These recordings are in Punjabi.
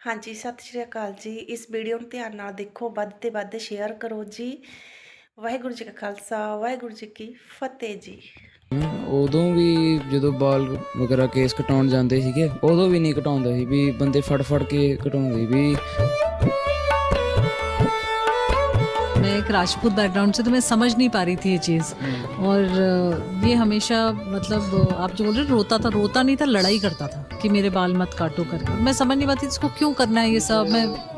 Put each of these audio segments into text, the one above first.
ਹਾਂਜੀ, ਸਤਿ ਸ਼੍ਰੀ ਅਕਾਲ ਜੀ। ਇਸ ਵੀਡੀਓ ਨੂੰ ਧਿਆਨ ਨਾਲ ਦੇਖੋ, ਵੱਧ ਤੇ ਵੱਧ ਸ਼ੇਅਰ ਕਰੋ ਜੀ। ਵਾਹਿਗੁਰੂ ਜੀ ਕਾ ਖਾਲਸਾ, ਵਾਹਿਗੁਰੂ ਜੀ ਕੀ ਫਤਿਹ ਜੀ। ਉਦੋਂ ਵੀ ਜਦੋਂ ਬਾਲ ਵਗੈਰਾ ਕੇਸ ਕਟਾਉਣ ਜਾਂਦੇ ਸੀਗੇ, ਉਦੋਂ ਵੀ ਨਹੀਂ ਕਟਾਉਂਦੇ ਸੀ, ਵੀ ਬੰਦੇ ਫੜ ਫੜ ਕੇ ਕਟਾਉਂਦੇ ਵੀ राजपूत बैकग्राउंड से तो मैं समझ नहीं पा रही थी ये चीज़। और ये हमेशा मतलब आप जो बोल रहे रोता था, रोता नहीं था, लड़ाई करता था कि मेरे बाल मत काटो करके। मैं समझ नहीं पाती इसको क्यों करना है ये सब, मैं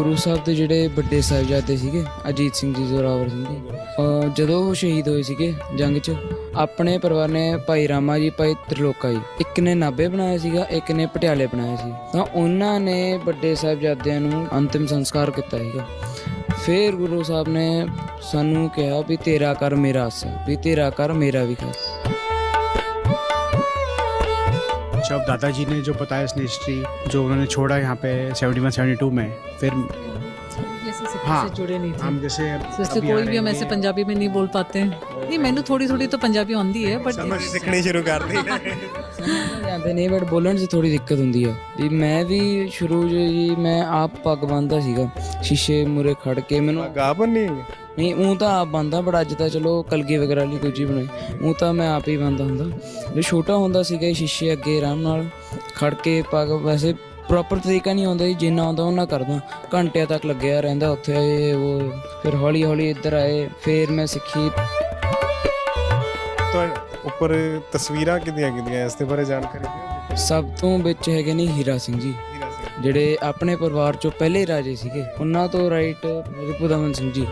ਗੁਰੂ ਸਾਹਿਬ ਦੇ ਜਿਹੜੇ ਵੱਡੇ ਸਾਹਿਬਜ਼ਾਦੇ ਸੀਗੇ, ਅਜੀਤ ਸਿੰਘ ਜੀ, ਜ਼ੋਰਾਵਰ ਸਿੰਘ ਜੀ, ਅਹ ਜਦੋਂ ਉਹ ਸ਼ਹੀਦ ਹੋਏ ਸੀਗੇ ਜੰਗ 'ਚ, ਆਪਣੇ ਪਰਿਵਾਰ ਨੇ ਭਾਈ ਰਾਮਾ ਜੀ, ਭਾਈ ਤ੍ਰਿਲੋਕਾ ਜੀ, ਇੱਕ ਨੇ ਨਾਭੇ ਬਣਾਇਆ ਸੀਗਾ, ਇੱਕ ਨੇ ਪਟਿਆਲੇ ਬਣਾਇਆ ਸੀ। ਤਾਂ ਉਹਨਾਂ ਨੇ ਵੱਡੇ ਸਾਹਿਬਜ਼ਾਦਿਆਂ ਨੂੰ ਅੰਤਿਮ ਸੰਸਕਾਰ ਕੀਤਾ ਸੀਗਾ। ਫਿਰ ਗੁਰੂ ਸਾਹਿਬ ਨੇ ਸਾਨੂੰ ਕਿਹਾ ਵੀ ਤੇਰਾ ਕਰ ਮੇਰਾ ਆਸਾ ਵੀ ਤੇਰਾ ਕਰ ਮੇਰਾ ਵੀ ਕਰ जब दादाजी ने जो बताया इसने हिस्ट्री जो उन्होंने छोड़ा यहाँ पे 71 72 में फिर जैसे सिक्के हाँ, से जुड़े नहीं थे हम जैसे तो इसलिए अभी आ कोई रहे भी हम हैं, ऐसे पंजाबी में नहीं बोल पाते हैं नहीं मैंने थोड़ी थोड़ी तो पंजाबी आंदी है बट ਸਿੱਖਣੀ ਸ਼ੁਰੂ ਕਰਦੀ ਸਮਝਣਾ ਜਾਂਦੇ ਨੇ ਬਟ ਬੋਲਣ 'ਚ ਥੋੜੀ ਦਿੱਕਤ ਹੁੰਦੀ ਆ ਵੀ ਮੈਂ ਵੀ ਸ਼ੁਰੂ 'ਚ ਜੀ ਮੈਂ ਆਪ ਪੱਗ ਬੰਨਦਾ ਸੀਗਾ ਸ਼ੀਸ਼ੇ ਮੂਰੇ ਖੜ ਕੇ ਮੈਨੂੰ ਗਾ ਬੰਨੀ ਨਹੀਂ ਉਹ ਤਾਂ ਆਪ ਬੰਦਾ ਬਟ ਅੱਜ ਤਾਂ ਚਲੋ ਕਲਗੀ ਵਗੈਰਾ ਲਈ ਦੂਜੀ ਬਣਾਈ। ਉਹ ਤਾਂ ਮੈਂ ਆਪ ਹੀ ਬੰਦਾ ਹੁੰਦਾ। ਜੇ ਛੋਟਾ ਹੁੰਦਾ ਸੀਗਾ ਇਹ ਸ਼ੀਸ਼ੇ ਅੱਗੇ ਆਰਾਮ ਨਾਲ ਖੜ ਕੇ ਪੱਗ ਵੈਸੇ ਪ੍ਰੋਪਰ ਤਰੀਕਾ ਨਹੀਂ ਆਉਂਦਾ ਜੀ ਜਿੰਨਾ ਆਉਂਦਾ ਉਹਨਾਂ ਕਰਦਾ। ਘੰਟਿਆਂ ਤੱਕ ਲੱਗਿਆ ਰਹਿੰਦਾ ਉੱਥੇ ਉਹ ਫਿਰ ਹੌਲੀ ਹੌਲੀ ਇੱਧਰ ਆਏ ਫਿਰ ਮੈਂ ਸਿੱਖੀ। ਤਾਂ ਉੱਪਰ ਤਸਵੀਰਾਂ ਕਿੰਨੀਆਂ ਕਿੰਨੀਆਂ ਇਸ ਦੇ ਬਾਰੇ ਜਾਣਕਾਰੀ ਦਿਓ। ਸਭ ਤੋਂ ਵਿੱਚ ਹੈਗੇ ਨੇ ਹੀਰਾ ਸਿੰਘ ਜੀ। ਜਿਹੜੇ ਆਪਣੇ ਪਰਿਵਾਰ ਚੋਂ ਪਹਿਲੇ ਰਾਜੇ ਸੀਗੇ ਉਹਨਾਂ ਤੋਂ ਰਾਈਟ ਰਿਪੁਦਮਨ ਸਿੰਘ ਜੀ।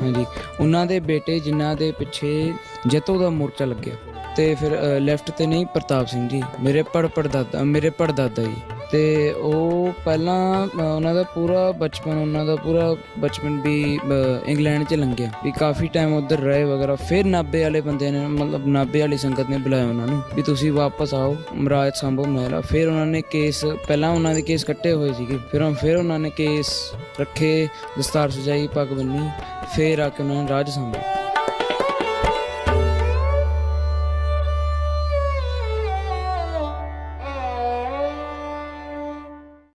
ਹਾਂਜੀ। ਉਹਨਾਂ ਦੇ ਬੇਟੇ ਜਿਨ੍ਹਾਂ ਦੇ ਪਿੱਛੇ ਜੱਤੋ ਦਾ ਮੋਰਚਾ ਲੱਗਿਆ। ਤੇ ਫਿਰ ਲੈਫਟ ਤੇ ਨਹੀਂ, ਪ੍ਰਤਾਪ ਸਿੰਘ ਜੀ। ਮੇਰੇ ਪੜ ਪੜਦਾਦਾ ਮੇਰੇ ਪੜਦਾਦਾ ਜੀ। ਤੇ ਉਹ ਪਹਿਲਾਂ ਉਹਨਾਂ ਦਾ ਪੂਰਾ ਬਚਪਨ, ਉਹਨਾਂ ਦਾ ਪੂਰਾ ਬਚਪਨ ਵੀ ਇੰਗਲੈਂਡ 'ਚ ਲੰਘਿਆ। ਵੀ ਕਾਫੀ ਟਾਈਮ ਉੱਧਰ ਰਹੇ ਵਗੈਰਾ। ਫਿਰ ਨਾਬੇ ਵਾਲੇ ਬੰਦੇ ਨੇ, ਮਤਲਬ ਨਾਬੇ ਵਾਲੀ ਸੰਗਤ ਨੇ ਬੁਲਾਇਆ ਉਹਨਾਂ ਨੂੰ। ਵੀ ਤੁਸੀਂ ਵਾਪਸ ਆਓ ਮਹਾਰਾਜ ਸੰਭੋ ਮਹਿਲਾ ਫਿਰ ਉਹਨਾਂ ਨੇ ਕੇਸ ਪਹਿਲਾਂ ਉਹਨਾਂ ਦੇ ਕੇਸ ਕੱਟੇ ਹੋਏ ਸੀਗੇ। ਫਿਰ ਉਹ- ਫਿਰ ਉਹਨਾਂ ਨੇ ਕੇਸ ਰੱਖੇ। ਦਸਤਾਰ ਸਜਾਈ, ਪੱਗ ਬੰਨੀ। ਫਿਰ ਆ ਕੇ ਉਹਨਾਂ ਨੇ ਰਾਜ ਸੰਭਿਆ